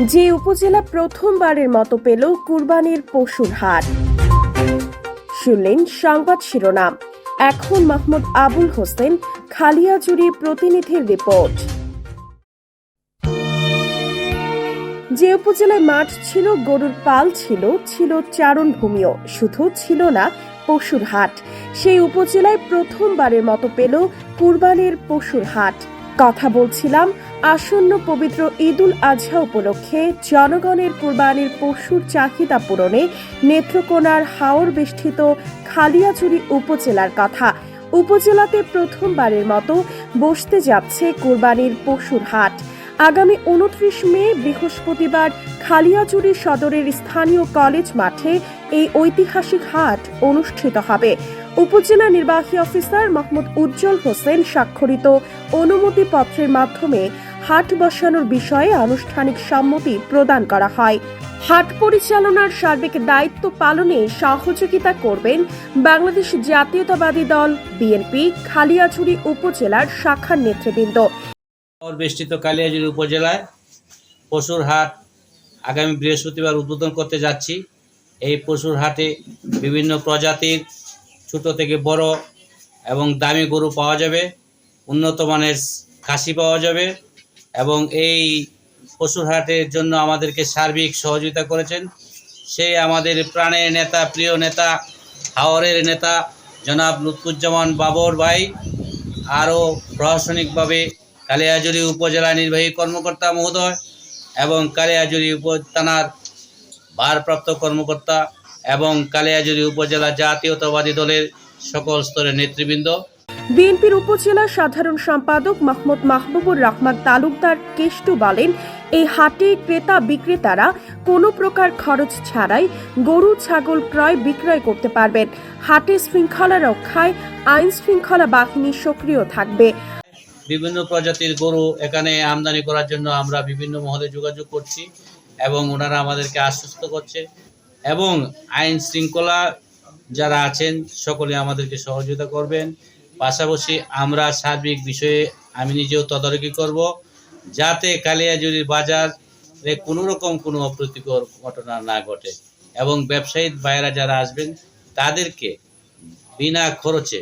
যে উপজেলা প্রথমবারের মতো পেল কুরবানির পশুর হাট। শুনলেন সংবাদ শিরোনাম। এখন মাহমুদ আবুল হোসেন খালিয়াজুরি প্রতিনিধির রিপোর্ট। যে উপজেলায় মাঠ ছিল, গরুর পাল ছিল ছিল চারণ ভূমিও, শুধু ছিল না পশুর হাট। সেই উপজেলায় প্রথমবারের মতো পেল কুরবানির পশুর হাট। কথা বলছিলাম আসন্ন পবিত্র ঈদুল আজহা উপলক্ষে জনগণের কুরবানির পশুর চাহিদা পূরণে নেত্রকোনার হাওর বেষ্টিত খালিয়াচুরি উপজেলার কথা। উপজেলাতে প্রথমবারের মতো বসতে যাচ্ছে কুরবানির পশুর হাট। আগামী উনত্রিশ মে, বৃহস্পতিবার খালিয়াচুরি সদরের স্থানীয় কলেজ মাঠে এই ঐতিহাসিক হাট অনুষ্ঠিত হবে। উপজেলা নির্বাহী অফিসার মোহাম্মদ উজ্জ্বল হোসেন স্বাক্ষরিত অনুমতিপত্রের মাধ্যমে হাট বসানোর বিষয়ে আনুষ্ঠানিক সম্মতি প্রদান করা হয়। হাট পরিচালনার সার্বিক দায়িত্ব পালনে সহযোগিতা করবেন বাংলাদেশ জাতীয়তাবাদী দল, বিএনপি, খালিয়াছড়ি উপজেলার শাখার নেতৃবৃন্দ। বেষ্টিত কালিয়াজুরি উপজেলায় পশুর হাট আগামী বৃহস্পতিবার উদ্বোধন করতে যাচ্ছি। এই পশুর হাটে বিভিন্ন প্রজাতির ছোট থেকে বড় এবং দামি গরু পাওয়া যাবে, উন্নত মানের খাসি পাওয়া যাবে এবং এই পশুর হাটের জন্য আমাদেরকে সার্বিক সহযোগিতা করেছেন। সেই আমাদের প্রাণের নেতা, প্রিয় নেতা, হাওরের নেতা, জনাব লুৎফুজ্জামান বাবর ভাই, আরও প্রশাসনিকভাবে কালিয়াজুরি উপজেলা নির্বাহী কর্মকর্তা মহোদয় এবং কালিয়াজুরি উপ থানার ভারপ্রাপ্ত কর্মকর্তা এবং কালিয়াজুরি উপজেলা জাতীয়তাবাদী দলের সকল স্তরের নেতৃবৃন্দ। বিএনপির উপজেলা সাধারণ সম্পাদক মাহমুদ মাহবুবুর রহমান তালুকদার কেষ্টু বলেন, এই হাটে ক্রেতা বিক্রেতারা কোনো প্রকার খরচ ছাড়াই গরু, ছাগল ক্রয় বিক্রয় করতে পারবেন। হাটে শৃঙ্খলা রক্ষায় আইন শৃঙ্খলা বাহিনী সক্রিয় থাকবে। বিভিন্ন প্রজাতির গরু এখানে আমদানি করার জন্য আমরা বিভিন্ন মহলে যোগাযোগ করছি এবং ওনারা আমাদেরকে আশ্বস্ত করছে এবং আইন শৃঙ্খলা যারা আছেন সকলে আমাদেরকে সহযোগিতা করবেন। পাশাপাশি আমরা সার্বিক বিষয়ে আমি নিজেও তদারকি করব যাতে কালিয়াজুরির বাজারে কোনো রকম কোনো অপ্রীতিকর ঘটনা না ঘটে এবং ব্যবসায়ী বাইরা যারা আসবেন, তাদেরকে বিনা খরচে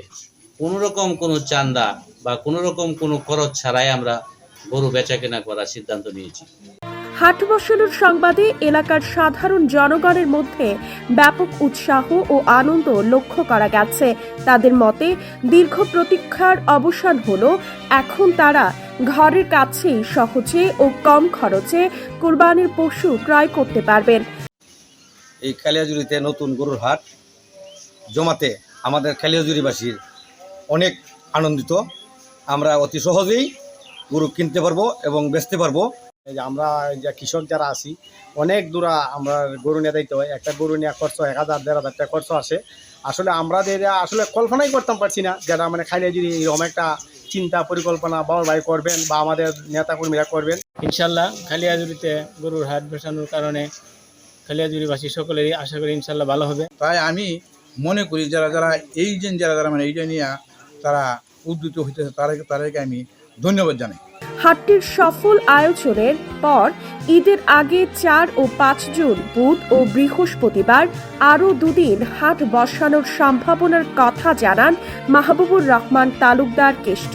কোনো রকম কোনো চান্দা বা কোনো রকম কোনো খরচ ছাড়াই আমরা গরু বেচা কেনা করার সিদ্ধান্ত নিয়েছি। হাট বসানোর সংবাদে এলাকার সাধারণ জনগণের মধ্যে ব্যাপক উৎসাহ ও আনন্দ লক্ষ্য করা গেছে। তাদের মতে, দীর্ঘ প্রতীক্ষার অবসান হলো, এখন তারা ঘরের কাছেই সহজে ও কম খরচে কোরবানির পশু ক্রয় করতে পারবেন। এই কালিয়াজুরিতে নতুন গরুর হাট। জমাতে আমাদের কালিয়াজুরিবাসীর অনেক আনন্দিত। আমরা অতি সহজেই গরু কিনতে পারব এবং বেচতে পারব। আমরা এই যে কৃষক যারা আছি অনেক দূরা আমরা গরু নিয়ে দিতে হয়। একটা গরু নিয়ে খরচ এক হাজার দেড় হাজার টাকা খরচ আসে। আসলে আমরা আসলে কল্পনাই করতাম পারছি না যারা মানে খাইলে যদি এরকম একটা চিন্তা পরিকল্পনা বাবার ভাই করবেন বা আমাদের নেতা কর্মীরা করবেন। ইনশাল্লাহ খালিয়াজুরিতে গরুর হাট বসানোর কারণে খালিয়াজুরিবাসী সকলেরই আশা করি ইনশাল্লাহ ভালো হবে। তাই আমি মনে করি যারা যারা এই যে যারা যারা মানে এইটা নিয়ে তারা উদ্যুত হইতেছে তাদেরকে তাদেরকে আমি ধন্যবাদ জানাই। হাটটির সফল আয়োজনের পর ঈদের আগে চার ও পাঁচ জুন বুধ ও বৃহস্পতিবার আরও দুদিন হাট বসানোর সম্ভাবনার কথা জানান মাহবুবুর রহমান তালুকদার কেষ্ট।